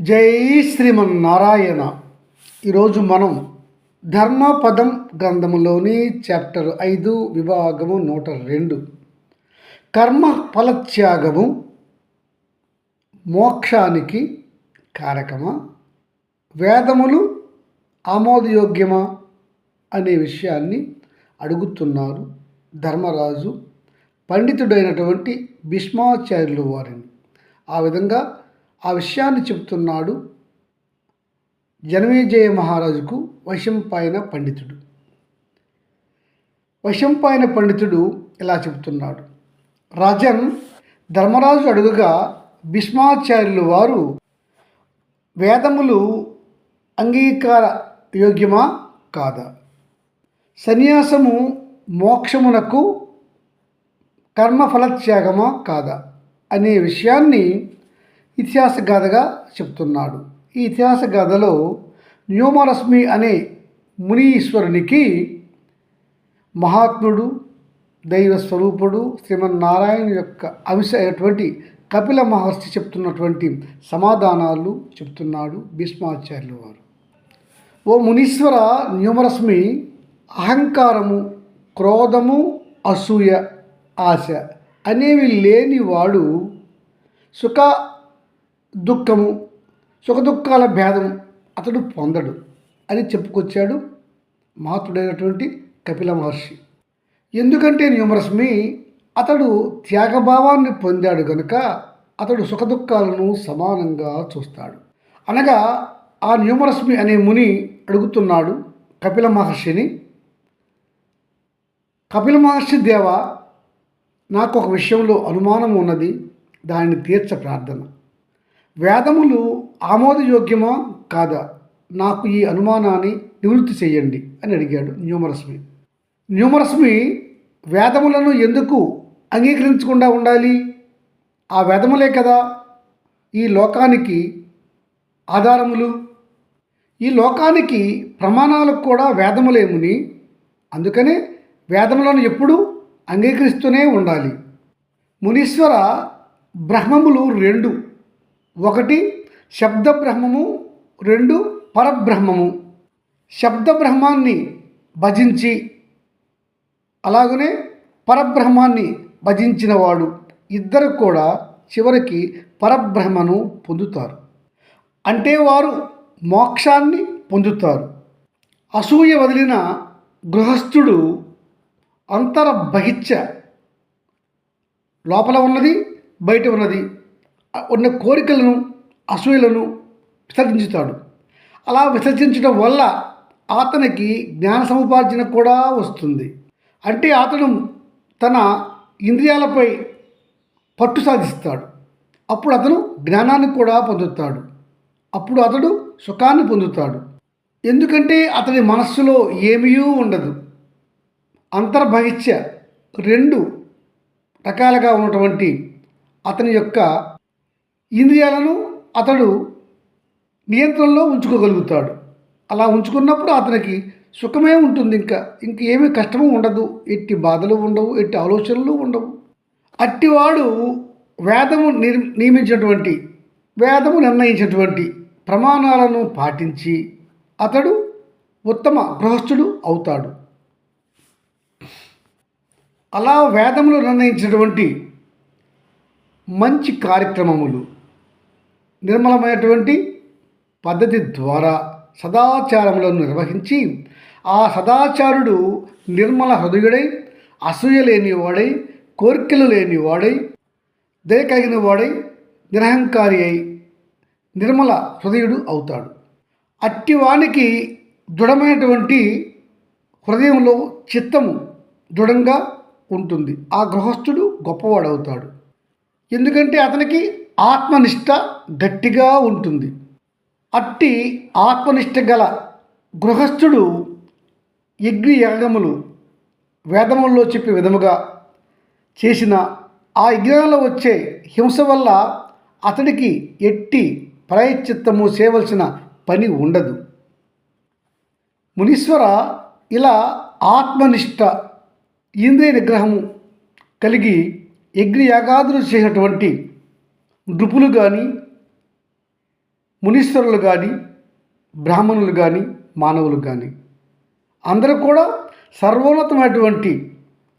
జై శ్రీమన్నారాయణ. ఈరోజు మనం ధర్మపదం గ్రంథములోని చాప్టర్ ఐదు విభాగము నూట రెండు. కర్మ ఫలత్యాగము మోక్షానికి కారకమా? వేదములు ఆమోదయోగ్యమా? అనే విషయాన్ని అడుగుతున్నారు ధర్మరాజు పండితుడైనటువంటి భీష్మాచార్యులు వారిని. ఆ విధంగా ఆ విషయాన్ని చెప్తున్నాడు జనమేజయ మహారాజుకు వశంపాయన పండితుడు. వశంపాయన పండితుడు ఇలా చెబుతున్నాడు. రాజన్ ధర్మరాజు అడుగుగా భీష్మాచార్యులు వారు వేదములు అంగీకార యోగ్యమా కాదా? సన్యాసము మోక్షమునకు కర్మఫలత్యాగమా కాదా? అనే విషయాన్ని ఇతిహాస గాథగా చెప్తున్నాడు. ఈ ఇతిహాస గాథలో న్యూమరశ్మి అనే మునీశ్వరునికి మహాత్ముడు దైవ స్వరూపుడు శ్రీమన్నారాయణ యొక్క అంశ అయినటువంటి కపిల మహర్షి చెప్తున్నటువంటి సమాధానాలు చెప్తున్నాడు భీష్మాచార్యులు వారు. ఓ మునీశ్వర న్యూమరశ్మి అహంకారము క్రోధము అసూయ ఆశ అనేవి లేనివాడు సుఖ దుఃఖము సుఖదుఖాల భేదం అతడు పొందడు అని చెప్పుకొచ్చాడు మాతుడైనటువంటి కపిల మహర్షి. ఎందుకంటే న్యూమరస్మి అతడు త్యాగభావాన్ని పొందాడు గనుక అతడు సుఖదుఖాలను సమానంగా చూస్తాడు. అనగా ఆ న్యూమరస్మి అనే ముని అడుగుతున్నాడు కపిల మహర్షిని కపిల మహర్షి దేవ నాకు ఒక విషయంలో అనుమానం ఉన్నది దానిని తీర్చ ప్రార్థన. వేదములు ఆమోదయోగ్యమా కాదా? నాకు ఈ అనుమానాన్ని నివృత్తి చేయండి అని అడిగాడు న్యూమరస్మి. న్యూమరస్మి వేదములను ఎందుకు అంగీకరించకుండా ఉండాలి? ఆ వేదములే కదా ఈ లోకానికి ఆధారములు. ఈ లోకానికి ప్రమాణాలకు కూడా వేదములేముని అందుకనే వేదములను ఎప్పుడూ అంగీకరిస్తూనే ఉండాలి. మునీశ్వర బ్రహ్మములు రెండు. ఒకటి శబ్ద బ్రహ్మము రెండు పరబ్రహ్మము. శబ్ద బ్రహ్మాన్ని భజించి అలాగనే పరబ్రహ్మాన్ని భజించినవాడు ఇద్దరు కూడా చివరికి పరబ్రహ్మను పొందుతారు. అంటే వారు మోక్షాన్ని పొందుతారు. అసూయ వదిలిన గృహస్థుడు అంతర బహిచ్చ లోపల ఉన్నది బయట ఉన్నది. ఉన్న కోరికలను అసూయలను విసర్జించుతాడు. అలా విసర్జించడం వల్ల అతనికి జ్ఞాన సముపార్జన కూడా వస్తుంది. అంటే అతను తన ఇంద్రియాలపై పట్టు సాధిస్తాడు. అప్పుడు అతను జ్ఞానాన్ని కూడా పొందుతాడు. అప్పుడు అతడు సుఖాన్ని పొందుతాడు. ఎందుకంటే అతని మనస్సులో ఏమీ ఉండదు. అంతర్భవిత్య రెండు రకాలుగా ఉన్నటువంటి అతని యొక్క ఇంద్రియాలను అతడు నియంత్రణలో ఉంచుకోగలుగుతాడు. అలా ఉంచుకున్నప్పుడు అతనికి సుఖమే ఉంటుంది ఇంకా. ఇంక ఏమీ కష్టము ఉండదు. ఎట్టి బాధలు ఉండవు ఎట్టి ఆలోచనలు ఉండవు. అట్టివాడు వేదము నిర్ నియమించినటువంటి వేదము నిర్ణయించినటువంటి ప్రమాణాలను పాటించి అతడు ఉత్తమ గృహస్థుడు అవుతాడు. అలా వేదములు నిర్ణయించినటువంటి మంచి కార్యక్రమములు నిర్మలమైనటువంటి పద్ధతి ద్వారా సదాచారములను నిర్వహించి ఆ సదాచారుడు నిర్మల హృదయుడై అసూయ లేనివాడై కోరికలు లేనివాడై దయ కలిగిన వాడై నిరహంకారి అయి నిర్మల హృదయుడు అవుతాడు. అట్టివానికి దృఢమైనటువంటి హృదయంలో చిత్తము దృఢంగా ఉంటుంది. ఆ గృహస్థుడు గొప్పవాడవుతాడు. ఎందుకంటే అతనికి ఆత్మనిష్ట గట్టిగా ఉంటుంది. అట్టి ఆత్మనిష్ట గల గృహస్థుడు యజ్ఞ యాగములు వేదముల్లో చెప్పే విధముగా చేసిన ఆ యజ్ఞంలో వచ్చే హింస వల్ల అతడికి ఎట్టి ప్రయచిత్తము చేయవలసిన పని ఉండదు. మునీశ్వర ఇలా ఆత్మనిష్ట ఇంద్రియ నిగ్రహము కలిగి యజ్ఞయాగాదులు చేసినటువంటి నృపులు కానీ మునీశ్వరులు కానీ బ్రాహ్మణులు కానీ మానవులు కానీ అందరూ కూడా సర్వోన్నతమైనటువంటి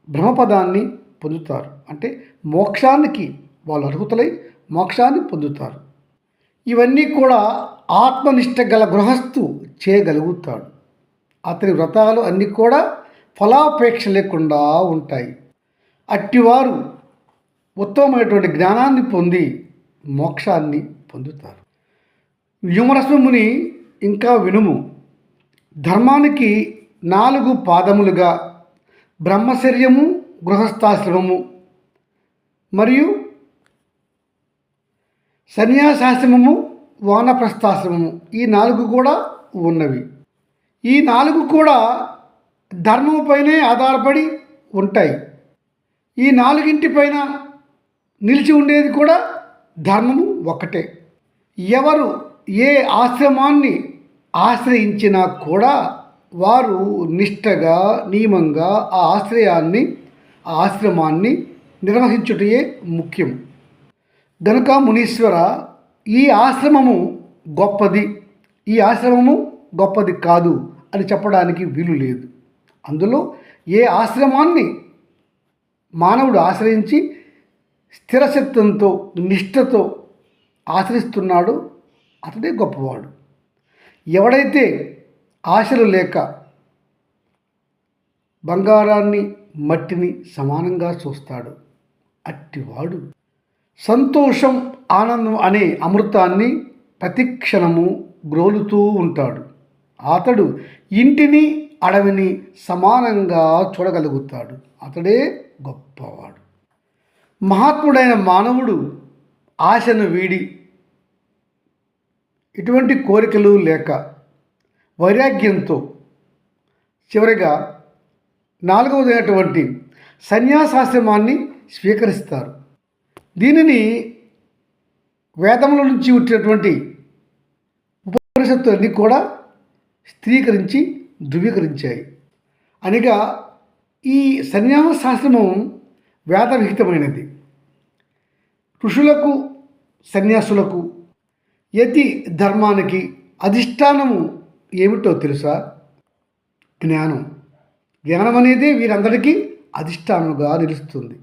బ్రహ్మపదాన్ని పొందుతారు. అంటే మోక్షానికి వాళ్ళు అర్హుతలై మోక్షాన్ని పొందుతారు. ఇవన్నీ కూడా ఆత్మనిష్ట గల గృహస్థు చేయగలుగుతాడు. అతని వ్రతాలు అన్నీ కూడా ఫలాపేక్ష లేకుండా ఉంటాయి. అట్టివారు ఉత్తమమైనటువంటి జ్ఞానాన్ని పొంది మోక్షాన్ని పొందుతారు. వ్యూమరస్మముని ఇంకా వినుము. ధర్మానికి నాలుగు పాదములుగా బ్రహ్మచర్యము గృహస్థాశ్రమము మరియు సన్యాసాశ్రమము వానప్రస్థాశ్రమము ఈ నాలుగు కూడా ఉన్నవి. ఈ నాలుగు కూడా ధర్మముపైనే ఆధారపడి ఉంటాయి. ఈ నాలుగింటిపైన నిలిచి ఉండేది కూడా ధర్మము ఒకటే. ఎవరు ఏ ఆశ్రమాన్ని ఆశ్రయించినా కూడా వారు నిష్టగా నియమంగా ఆ ఆశ్రయాన్ని ఆ ఆశ్రమాన్ని నిర్వహించుటయే ముఖ్యం. గనుక మునీశ్వర ఈ ఆశ్రమము గొప్పది. ఈ ఆశ్రమము గొప్పది కాదు అని చెప్పడానికి వీలు లేదు. అందులో ఏ ఆశ్రమాన్ని మానవుడు ఆశ్రయించి స్థిరచిత్తంతో నిష్ఠతో ఆశ్రయిస్తున్నాడో అతడే గొప్పవాడు. ఎవడైతే ఆశలు లేక బంగారాన్ని మట్టిని సమానంగా చూస్తాడు అట్టివాడు. సంతోషం ఆనందం అనే అమృతాన్ని ప్రతిక్షణము గ్రోలుతూ ఉంటాడు. అతడు ఇంటిని అడవిని సమానంగా చూడగలుగుతాడు. అతడే గొప్పవాడు. మహాత్ముడైన మానవుడు ఆశను వీడి ఎటువంటి కోరికలు లేక వైరాగ్యంతో చివరిగా నాలుగవదైనటువంటి సన్యాసాశ్రమాన్ని స్వీకరిస్తారు. దీనిని వేదముల నుంచి వచ్చినటువంటి ఉపనిషత్తులన్నీ కూడా స్థిరీకరించి ధృవీకరించాయి. అనగా ఈ సన్యాసాశ్రమం వేదవిహితమైనది. ఋషులకు సన్యాసులకు యతి ధర్మానికి అధిష్టానము ఏమిటో తెలుసా? జ్ఞానం. జ్ఞానం అనేది వీరందరికీ అధిష్టానముగా నిలుస్తుంది.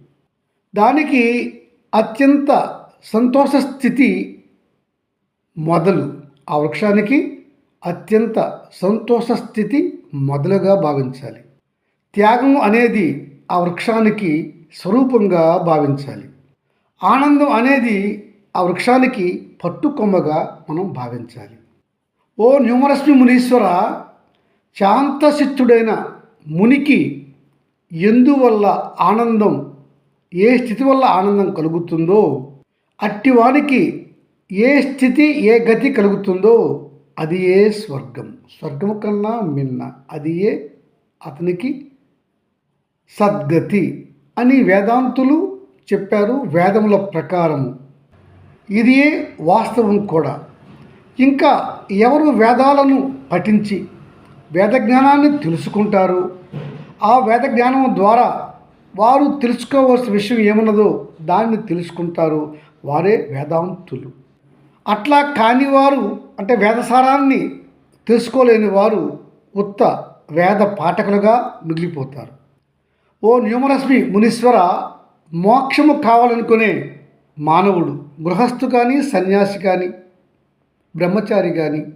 దానికి అత్యంత సంతోష స్థితి మొదలు. ఆ వృక్షానికి అత్యంత సంతోష స్థితి మొదలుగా భావించాలి. త్యాగం అనేది ఆ వృక్షానికి స్వరూపంగా భావించాలి. ఆనందం అనేది ఆ వృక్షానికి పట్టుకొమ్మగా మనం భావించాలి. ఓ న్యూమరస్మి మునీశ్వర శాంతచిత్తుడైన మునికి ఎందువల్ల ఆనందం ఏ స్థితి వల్ల ఆనందం కలుగుతుందో అట్టివానికి ఏ స్థితి ఏ గతి కలుగుతుందో అది ఏ స్వర్గం. స్వర్గం కన్నా మిన్న అది ఏ అతనికి సద్గతి అని వేదాంతులు చెప్పారు వేదముల ప్రకారము. ఇది ఏ వాస్తవం కూడా. ఇంకా ఎవరు వేదాలను పఠించి వేద జ్ఞానాన్ని తెలుసుకుంటారు? ఆ వేద జ్ఞానం ద్వారా వారు తెలుసుకోవాల్సిన విషయం ఏమన్నదో దాన్ని తెలుసుకుంటారు వారే వేదాంతులు. అట్లా కాని వారు అంటే వేదసారాన్ని తెలుసుకోలేని వారు ఉత్త వేద పాఠకులుగా మిగిలిపోతారు. ఓ న్యూమరస్మి మునీశ్వర మోక్షము కావాలనుకునే మానవుడు గృహస్థు కానీ సన్యాసి కానీ బ్రహ్మచారి కానీ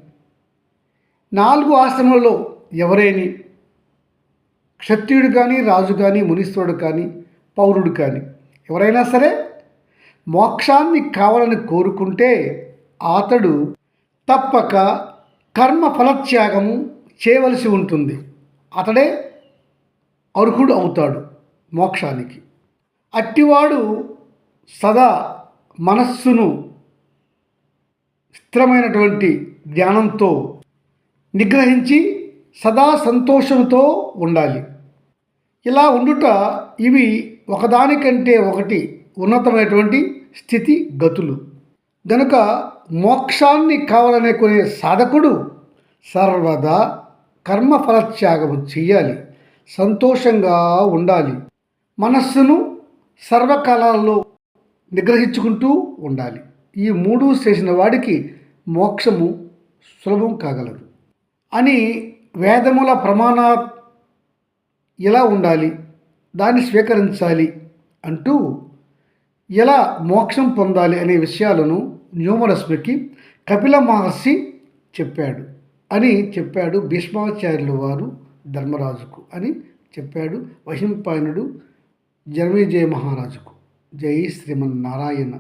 నాలుగు ఆశ్రమంలో ఎవరైనా క్షత్రియుడు కానీ రాజు కానీ మునీశ్వరుడు కానీ పౌరుడు కానీ ఎవరైనా సరే మోక్షాన్ని కావాలని కోరుకుంటే అతడు తప్పక కర్మ ఫలత్యాగము చేయవలసి ఉంటుంది. అతడే అర్హుడు అవుతాడు మోక్షానికి. అట్టివాడు సదా మనస్సును స్థిరమైనటువంటి జ్ఞానంతో నిగ్రహించి సదా సంతోషంతో ఉండాలి. ఇలా ఉండుట ఇవి ఒకదానికంటే ఒకటి ఉన్నతమైనటువంటి స్థితి గతులు. గనుక మోక్షాన్ని కావాలనే కొనే సాధకుడు సర్వదా కర్మఫలత్యాగము చెయ్యాలి. సంతోషంగా ఉండాలి. మనస్సును సర్వకాలాల్లో నిగ్రహించుకుంటూ ఉండాలి. ఈ మూడు చేసిన వాడికి మోక్షము సులభం కాగలదు. అని వేదముల ప్రమాణ ఎలా ఉండాలి? దాన్ని స్వీకరించాలి అంటూ ఎలా మోక్షం పొందాలి అనే విషయాలను న్యూమరస్మికి కపిల మహర్షి చెప్పాడు అని చెప్పాడు భీష్మాచార్యుల వారు ధర్మరాజుకు అని చెప్పాడు. వహింపాయనుడు జన్మేజయ మహారాజుకు. జై శ్రీమన్నారాయణ.